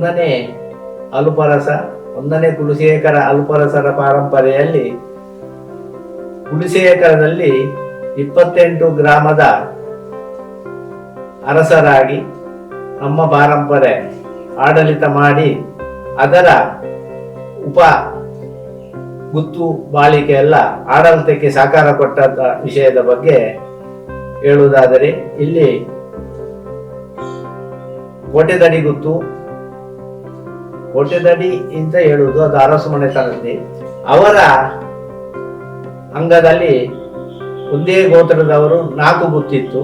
ಒಂದನೇ ಅಲ್ಪರಸ, ಒಂದನೇ ಕುಲಶೇಖರ ಅಲ್ಪರಸರ ಪರಂಪರೆಯಲ್ಲಿ ಕುಲಶೇಖರದಲ್ಲಿ ಇಪ್ಪತ್ತೆಂಟು ಗ್ರಾಮದ ಅರಸರಾಗಿ ನಮ್ಮ ಪರಂಪರೆ ಆಡಳಿತ ಮಾಡಿ ಅದರ ಉಪ ಗುತ್ತು ಬಾಳಿಕೆ ಎಲ್ಲ ಆಡಳಿತಕ್ಕೆ ಸಾಕಾರ ಕೊಟ್ಟ ವಿಷಯದ ಬಗ್ಗೆ ಹೇಳುವುದಾದರೆ ಇಲ್ಲಿ ಕೋಟೆದಡಿ ಗುತ್ತು ಕೋಟೆದಡಿ ಅಂತ ಹೇಳುವುದು ಅದು ಅರಸು ಮನೆತನದಲ್ಲಿ. ಅವರ ಅಂಗದಲ್ಲಿ ಒಂದೇ ಗೋತ್ರದವರು ನಾಲ್ಕು ಗುತ್ತಿತ್ತು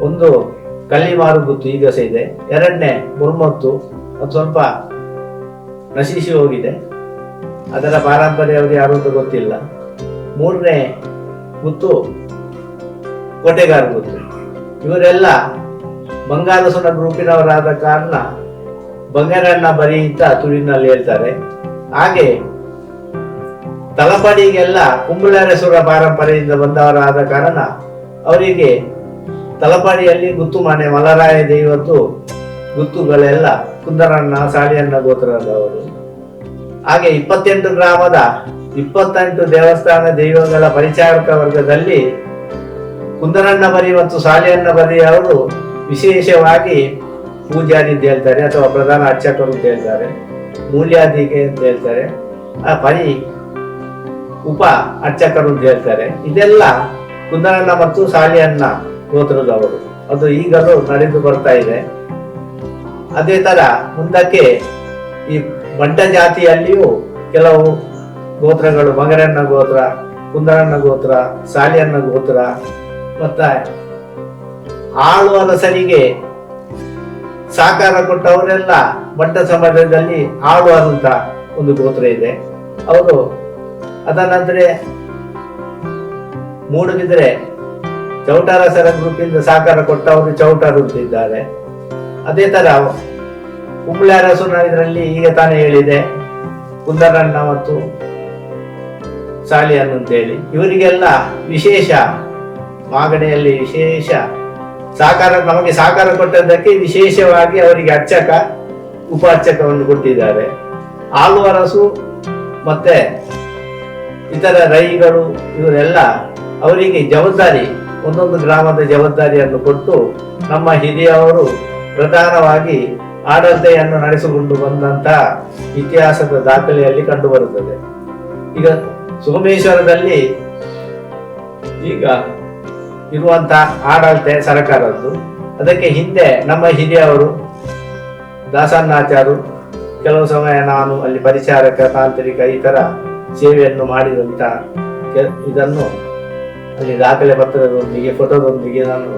ಒಂದು ಕಲ್ಲಿಮಾರು ಗುತ್ತು ಈಗ ಸಹ ಇದೆ. ಎರಡನೇ ಮುರ್ಮತ್ತು, ಅದು ಸ್ವಲ್ಪ ನಶಿಸಿ ಹೋಗಿದೆ. ಅದರ ಪಾರಂಪರ್ಯ ಯಾರು ಅಂತ ಗೊತ್ತಿಲ್ಲ. ಮೂರನೇ ಗುತ್ತು ಕೋಟೆಗಾರ ಗುತ್ತು. ಇವರೆಲ್ಲ ಬಂಗಾಲಸುನ ಗ್ರೂಪಿನವರಾದ ಕಾರಣ ಬಂಗಾರಣ್ಣ ಬರಿ ಅಂತ ತುಳಿನಲ್ಲಿ ಹೇಳ್ತಾರೆ. ಹಾಗೆ ತಲಪಾಡಿಗೆಲ್ಲ ಕುಂಬಳಾರೇಶ್ವರ ಪಾರಂಪರೆಯಿಂದ ಬಂದವರಾದ ಕಾರಣ ಅವರಿಗೆ ತಲಪಾಡಿಯಲ್ಲಿ ಗುತ್ತು ಮನೆ ಮಲರಾಯ ದೇವತ್ತು ಗುತ್ತುಗಳೆಲ್ಲ ಕುಂದರಣ್ಣ ಸಾಲಿಯಣ್ಣ ಗೋತ್ರದವರು. ಹಾಗೆ ಇಪ್ಪತ್ತೆಂಟು ಗ್ರಾಮದ ಇಪ್ಪತ್ತೆಂಟು ದೇವಸ್ಥಾನ ದೈವಗಳ ಪರಿಚಾರಕ ವರ್ಗದಲ್ಲಿ ಕುಂದರಣ್ಣ ಬರಿ ಮತ್ತು ಸಾಲಿಯಣ್ಣ ಬರಿ ಅವರು ವಿಶೇಷವಾಗಿ ಪೂಜಾರಿ ಅಂತ ಹೇಳ್ತಾರೆ ಅಥವಾ ಪ್ರಧಾನ ಅರ್ಚಕರು ಅಂತ ಹೇಳ್ತಾರೆ ಮೂಲ್ಯಾಧಿಕೆ ಅಂತ ಹೇಳ್ತಾರೆ, ಆ ಪರಿ ಉಪ ಅರ್ಚಕರು ಅಂತ ಹೇಳ್ತಾರೆ. ಇದೆಲ್ಲ ಕುಂದರಣ್ಣ ಮತ್ತು ಸಾಲಿಯಣ್ಣ ಗೋತ್ರದವರು ಅದು ಈಗಲೂ ನಡೆದು ಬರ್ತಾ ಇದೆ. ಅದೇ ತರ ಮುಂದಕ್ಕೆ ಈ ಬಂಡ ಜಾತಿಯಲ್ಲಿಯೂ ಕೆಲವು ಗೋತ್ರಗಳು, ಮಗರಣ್ಣ ಗೋತ್ರ ಕುಂದರಣ್ಣ ಗೋತ್ರ, ಸಾಲಿಯಣ್ಣ ಗೋತ್ರ, ಮತ್ತೆ ಆಳು ಅರಸರಿಗೆ ಸಾಕಾರ ಕೊಟ್ಟವರೆಲ್ಲ ಮಟ್ಟ ಸಮಾಜದಲ್ಲಿ ಆಳುವಂತ ಒಂದು ಗೋತ್ರ ಇದೆ. ಅವರು ಅದನಂತರ ಮೂಡುಬಿದ್ರೆ ಚೌಟಾರಸರ ಗ್ರೂಪಿಂದ ಸಾಕಾರ ಕೊಟ್ಟವರು ಚೌಟಾರು ಇದ್ದಾರೆ. ಅದೇ ತರ ಕುಂಬಳೆ ಇದರಲ್ಲಿ ಈಗ ತಾನೇ ಹೇಳಿದೆ. ಕುಂದರಣ್ಣ ಮತ್ತು ಸಾಲಿಯನ್ನು ಅಂತ ಹೇಳಿ. ಇವರಿಗೆಲ್ಲ ವಿಶೇಷ ಮಾಗಡೆಯಲ್ಲಿ ವಿಶೇಷ ಸಾಕಾರ, ನಮಗೆ ಸಹಕಾರ ಕೊಟ್ಟದ್ದಕ್ಕೆ ವಿಶೇಷವಾಗಿ ಅವರಿಗೆ ಅರ್ಚಕ ಉಪ ಅರ್ಚಕವನ್ನು ಕೊಟ್ಟಿದ್ದಾರೆ ಆಲ್ವರಸು ಮತ್ತೆ ಇತರ ರೈಗಳು ಇವರೆಲ್ಲ ಅವರಿಗೆ ಜವಾಬ್ದಾರಿ, ಒಂದೊಂದು ಗ್ರಾಮದ ಜವಾಬ್ದಾರಿಯನ್ನು ಕೊಟ್ಟು ನಮ್ಮ ಹಿರಿಯವರು ಪ್ರಧಾನವಾಗಿ ಆಡಳಿತೆಯನ್ನು ನಡೆಸಿಕೊಂಡು ಬಂದಂತ ಇತಿಹಾಸದ ದಾಖಲೆಯಲ್ಲಿ ಕಂಡುಬರುತ್ತದೆ. ಈಗ ಸೋಮೇಶ್ವರದಲ್ಲಿ ಈಗ ಇರುವಂತ ಆಡಳಿತ ಸರ್ಕಾರದ್ದು. ಅದಕ್ಕೆ ಹಿಂದೆ ನಮ್ಮ ಹಿರಿಯವರು ದಾಸಣ್ಣಾಚಾರು ಕೆಲವು ಸಮಯ ನಾನು ಅಲ್ಲಿ ಪರಿಚಾರಕ, ತಾಂತ್ರಿಕ ಈ ತರ ಸೇವೆಯನ್ನು ಮಾಡಿದಂತ ಇದನ್ನು ಅಲ್ಲಿ ದಾಖಲೆ ಪತ್ರದೊಂದಿಗೆ, ಫೋಟೋದೊಂದಿಗೆ ನಾನು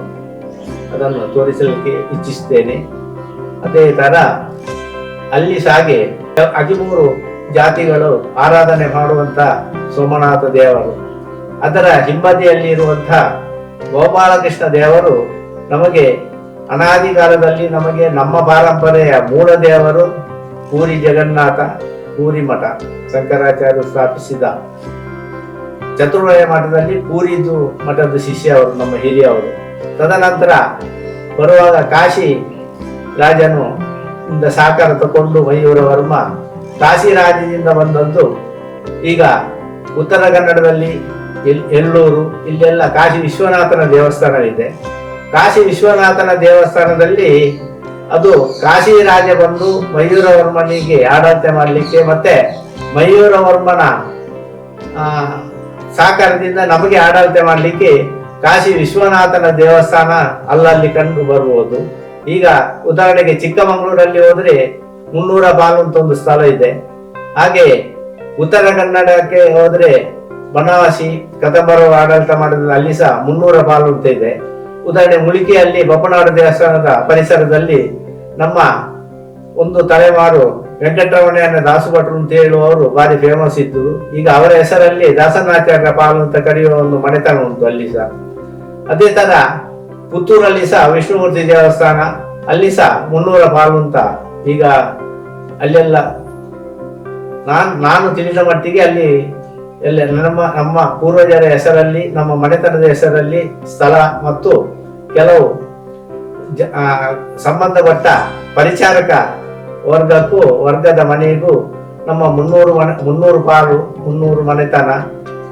ಅದನ್ನು ತೋರಿಸಲಿಕ್ಕೆ ಇಚ್ಛಿಸ್ತೇನೆ ಅದೇ ಥರ ಅಲ್ಲಿ ಸಾಗೆ ಹದಿಮೂರು ಜಾತಿಗಳು ಆರಾಧನೆ ಮಾಡುವಂತ ಸೋಮನಾಥ ದೇವರು. ಅದರ ಹಿಂಬದಿಯಲ್ಲಿ ಇರುವಂತ ಗೋಪಾಲಕೃಷ್ಣ ದೇವರು ನಮಗೆ ಅನಾದಿ ಕಾಲದಲ್ಲಿ ನಮಗೆ ನಮ್ಮ ಪಾರಂಪರೆಯ ಮೂಲ ದೇವರು ಪೂರಿ ಜಗನ್ನಾಥ, ಪೂರಿ ಮಠ ಶಂಕರಾಚಾರ್ಯರು ಸ್ಥಾಪಿಸಿದ ಚತುರ್ವಯ ಮಠದಲ್ಲಿ ಪೂರಿದು ಮಠದ ಶಿಷ್ಯ ಅವರು, ನಮ್ಮ ಹಿರಿಯವರು ತದನಂತರ ಬರುವಾಗ ಕಾಶಿ ರಾಜನು ಇಂದ ಸಾಕಾರ ತಕೊಂಡು ಮಯೂರ ವರ್ಮ ಕಾಶಿ ರಾಜ್ಯದಿಂದ ಬಂದದ್ದು ಈಗ ಉತ್ತರ ಕನ್ನಡದಲ್ಲಿ ಎಲ್- ಎಲ್ಲೂರು ಇಲ್ಲೆಲ್ಲ ಕಾಶಿ ವಿಶ್ವನಾಥನ ದೇವಸ್ಥಾನವಿದೆ. ಕಾಶಿ ವಿಶ್ವನಾಥನ ದೇವಸ್ಥಾನದಲ್ಲಿ ಅದು ಕಾಶಿ ರಾಜ ಬಂದು ಮಯೂರವರ್ಮನಿಗೆ ಆಡಳಿತ ಮಾಡಲಿಕ್ಕೆ ಮತ್ತೆ ಮಯೂರವರ್ಮನ ಆ, ಸಾಕಾರದಿಂದ ನಮಗೆ ಆಡಳಿತ ಮಾಡಲಿಕ್ಕೆ ಕಾಶಿ ವಿಶ್ವನಾಥನ ದೇವಸ್ಥಾನ ಅಲ್ಲಲ್ಲಿ ಕಂಡು ಬರುವುದು. ಈಗ ಉದಾಹರಣೆಗೆ ಚಿಕ್ಕಮಗಳೂರಲ್ಲಿ ಹೋದ್ರೆ ಮುನ್ನೂರ ಬಾಲು ಅಂತ ಒಂದು ಸ್ಥಳ ಇದೆ. ಹಾಗೆ ಉತ್ತರ ಕನ್ನಡಕ್ಕೆ ಹೋದ್ರೆ ಬನವಾಸಿ, ಕದಂಬರು ಆಡಳಿತ ಮಾಡಿದ ಅಲ್ಲಿ ಸಹ ಮುನ್ನೂರ ಅಂತ ಇದೆ. ಉದಾಹರಣೆ ಮುಳಿಕೆಯಲ್ಲಿ ಬಪ್ಪನಾಡು ದೇವಸ್ಥಾನದ ಪರಿಸರದಲ್ಲಿ ನಮ್ಮ ಒಂದು ತಲೆಮಾರು ವೆಂಕಟರಮಣಯ್ಯನ ದಾಸುಭಟ್ರು ಅಂತ ಹೇಳುವವರು ಭಾರಿ ಫೇಮಸ್ ಇದ್ದರು ಈಗ ಅವರ ಹೆಸರಲ್ಲಿ ದಾಸನಾಚಾರ್ಯ ಪಾಲು ಅಂತ ಕರೆಯುವ ಒಂದು ಮನೆತನ ಉಂಟು ಅಲ್ಲಿ ಸಹ ಅದೇ ತರ ಪುತ್ತೂರಲ್ಲಿ ಸಹ ವಿಷ್ಣುಮೂರ್ತಿ ದೇವಸ್ಥಾನ, ಅಲ್ಲಿ ಸಹ ಮುನ್ನೂರ ಪಾಲು ಅಂತ ಈಗ ಅಲ್ಲೆಲ್ಲ ನಾನು ನಾನು ತಿಳಿದ ಮಟ್ಟಿಗೆ ಅಲ್ಲಿ ಎಲ್ಲ ನಮ್ಮ ನಮ್ಮ ಪೂರ್ವಜರ ಹೆಸರಲ್ಲಿ, ನಮ್ಮ ಮನೆತನದ ಹೆಸರಲ್ಲಿ ಸ್ಥಳ ಮತ್ತು ಕೆಲವು ಸಂಬಂಧಪಟ್ಟ ಪರಿಚಾರಕ ವರ್ಗಕ್ಕೂ, ವರ್ಗದ ಮನೆಗೂ ನಮ್ಮ ಮುನ್ನೂರು ಮನೆ, ಮುನ್ನೂರು ಪಾಲು, ಮುನ್ನೂರು ಮನೆತನ,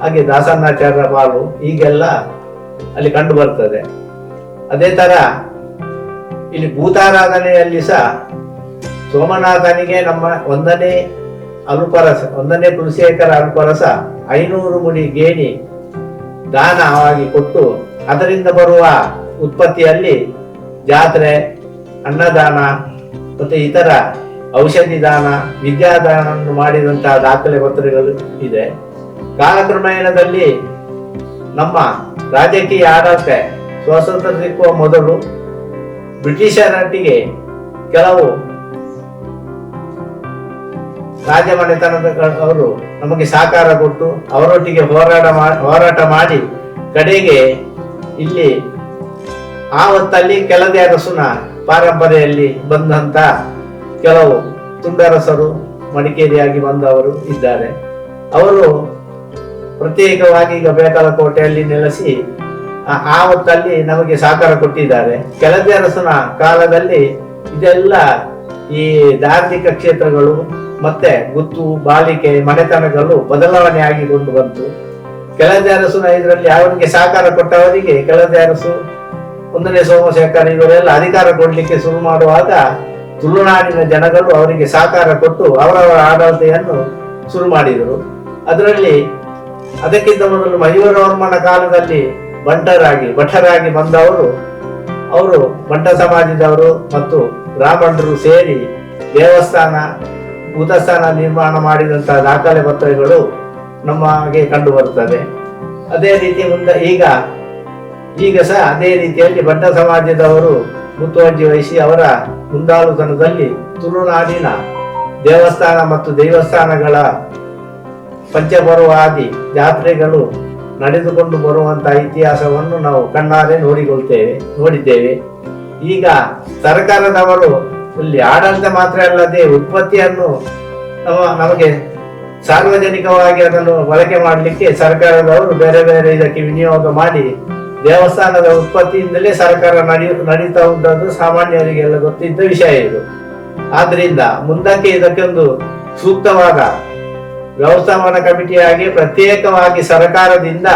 ಹಾಗೆ ದಾಸನಾಚಾರ್ಯ ಪಾಲು ಹೀಗೆಲ್ಲ ಅಲ್ಲಿ ಕಂಡು ಬರ್ತದೆ. ಅದೇ ತರ ಇಲ್ಲಿ ಭೂತಾರಾಧನೆಯಲ್ಲಿ ಸಹ ಸೋಮನಾಥನಿಗೆ ನಮ್ಮ ಒಂದನೇ ಅಲ್ಪರಸ ಒಂದನೇ ತುಳಸಿಯೇಕರ ಅನುಪರಸ, ಐನೂರು ಮುಡಿ ಗೇಣಿ ದಾನವಾಗಿ ಕೊಟ್ಟು ಅದರಿಂದ ಬರುವ ಉತ್ಪತ್ತಿಯಲ್ಲಿ ಜಾತ್ರೆ, ಅನ್ನದಾನ ಮತ್ತು ಇತರ ಔಷಧಿ ದಾನ, ವಿದ್ಯಾದಾನವನ್ನು ಮಾಡಿದಂತಹ ದಾಖಲೆ ಪತ್ರಗಳು ಇದೆ. ಕಾಲಕ್ರಮೇಣದಲ್ಲಿ ನಮ್ಮ ರಾಜಕೀಯ ಆಡಳಿತ ಸ್ವಾತಂತ್ರ್ಯ ಸಿಕ್ಕುವ ಮೊದಲು ಬ್ರಿಟಿಷರೊಟ್ಟಿಗೆ ಕೆಲವು ರಾಜಮನೆತನದ ಅವರು ನಮಗೆ ಸಹಕಾರ ಕೊಟ್ಟು ಅವರೊಟ್ಟಿಗೆ ಹೋರಾಟ ಹೋರಾಟ ಮಾಡಿ ಕಡೆಗೆ ಇಲ್ಲಿ ಆ ಹೊತ್ತಲ್ಲಿ ಕೆಲದೇ ಅರಸುನ ಪಾರಂಪರೆಯಲ್ಲಿ ಬಂದಂತ ಕೆಲವು ತುಂಡರಸರು, ಮಡಿಕೇರಿಯಾಗಿ ಬಂದವರು ಇದ್ದಾರೆ. ಅವರು ಪ್ರತ್ಯೇಕವಾಗಿ ಈಗ ಬೇಕಲ ಕೋಟೆಯಲ್ಲಿ ನೆಲೆಸಿ ಆ ಹೊತ್ತಲ್ಲಿ ನಮಗೆ ಸಹಕಾರ ಕೊಟ್ಟಿದ್ದಾರೆ. ಕೆಲದೇ ಅರಸನ ಕಾಲದಲ್ಲಿ ಇದೆಲ್ಲ ಈ ಧಾರ್ಮಿಕ ಕ್ಷೇತ್ರಗಳು ಮತ್ತೆ ಗುತ್ತು ಬಾಲಿಕೆ ಮನೆತನಗಳು ಬದಲಾವಣೆ ಆಗಿಕೊಂಡು ಬಂತು. ಕೆಳದೇ ಅರಸು ಇದರಲ್ಲಿ ಅವರಿಗೆ ಸಹಕಾರ ಕೊಟ್ಟವರಿಗೆ ಕೆಳದೇ ಅರಸು, ಒಂದನೇ ಸೋಮಶೇಖರ ಇವರೆಲ್ಲ ಅಧಿಕಾರ ಕೊಡ್ಲಿಕ್ಕೆ ಶುರು ಮಾಡುವಾಗ ತುಳುನಾಡಿನ ಜನಗಳು ಅವರಿಗೆ ಸಹಕಾರ ಕೊಟ್ಟು ಅವರವರ ಆಡಳಿತೆಯನ್ನು ಶುರು ಮಾಡಿದರು. ಅದರಲ್ಲಿ ಅದಕ್ಕಿಂತ ಮೊದಲು ಮಯೂರವರ್ಮನ ಕಾಲದಲ್ಲಿ ಬಂಟರಾಗಿ ಭಟರಾಗಿ ಬಂದವರು ಅವರು ಬಂಟ ಸಮಾಜದವರು ಮತ್ತು ಬ್ರಾಹ್ಮಣರು ಸೇರಿ ದೇವಸ್ಥಾನ, ಭೂತಸ್ಥಾನ ನಿರ್ಮಾಣ ಮಾಡಿದಂತಹ ದಾಖಲೆ ಪತ್ರಗಳು ನಮಗೆ ಕಂಡು ಬರುತ್ತದೆ ಅದೇ ರೀತಿ ಮುಂದೆ ಈಗ ಈಗ ಸಹ ಅದೇ ರೀತಿಯಲ್ಲಿ ಬಟ್ಟ ಸಮಾಜದವರು ಮುತುವರ್ಜಿ ವಹಿಸಿ ಅವರ ಮುಂದಾಳುತನದಲ್ಲಿ ತುಳುನಾಡಿನ ದೇವಸ್ಥಾನ ಮತ್ತು ದೇವಸ್ಥಾನಗಳ ಪಂಚಪರ್ವಾದಿ ಜಾತ್ರೆಗಳು ನಡೆದುಕೊಂಡು ಬರುವಂತಹ ಇತಿಹಾಸವನ್ನು ನಾವು ಕಣ್ಣಾರೆ ನೋಡಿಕೊಳ್ತೇವೆ, ನೋಡಿದ್ದೇವೆ. ಈಗ ಸರ್ಕಾರದವರು ಇಲ್ಲಿ ಆಡಳಿತ ಮಾತ್ರ ಅಲ್ಲದೆ ಉತ್ಪತ್ತಿಯನ್ನು ನಮಗೆ ಸಾರ್ವಜನಿಕವಾಗಿ ಅದನ್ನು ಬಳಕೆ ಮಾಡಲಿಕ್ಕೆ ಸರ್ಕಾರದವರು ಬೇರೆ ಬೇರೆ ಇದಕ್ಕೆ ವಿನಿಯೋಗ ಮಾಡಿ ದೇವಸ್ಥಾನದ ಉತ್ಪತ್ತಿಯಿಂದಲೇ ಸರ್ಕಾರ ನಡೆಯ ನಡೀತಾ ಉಂಟದ್ದು ಸಾಮಾನ್ಯರಿಗೆಲ್ಲ ಗೊತ್ತಿದ್ದ ವಿಷಯ ಇದು. ಆದ್ರಿಂದ ಮುಂದಕ್ಕೆ ಇದಕ್ಕೊಂದು ಸೂಕ್ತವಾದ ವ್ಯವಸ್ಥಾಪನಾ ಕಮಿಟಿಯಾಗಿ ಪ್ರತ್ಯೇಕವಾಗಿ ಸರ್ಕಾರದಿಂದ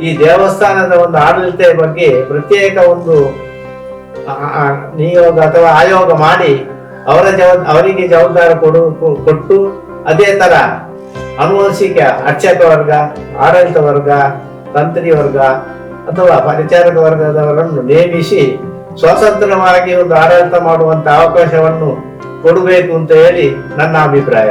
ಈ ದೇವಸ್ಥಾನದ ಒಂದು ಆಡಳಿತ ಬಗ್ಗೆ ಪ್ರತ್ಯೇಕ ಒಂದು ನಿಯೋಗ ಅಥವಾ ಆಯೋಗ ಮಾಡಿ ಅವರ ಜವಾಬ್ ಅವರಿಗೆ ಜವಾಬ್ದಾರಿ ಕೊಡು ಕೊಟ್ಟು ಅದೇ ತರ ಅನುವಂಶಿಕ, ಅರ್ಚಕ ವರ್ಗ, ಆಡಳಿತ ವರ್ಗ, ತಂತ್ರಿ ವರ್ಗ ಅಥವಾ ಪರಿಚಾರಕ ವರ್ಗದವರನ್ನು ನೇಮಿಸಿ ಸ್ವತಂತ್ರವಾಗಿ ಒಂದು ಆಡಳಿತ ಮಾಡುವಂತ ಅವಕಾಶವನ್ನು ಕೊಡಬೇಕು ಅಂತ ಹೇಳಿ ನನ್ನ ಅಭಿಪ್ರಾಯ.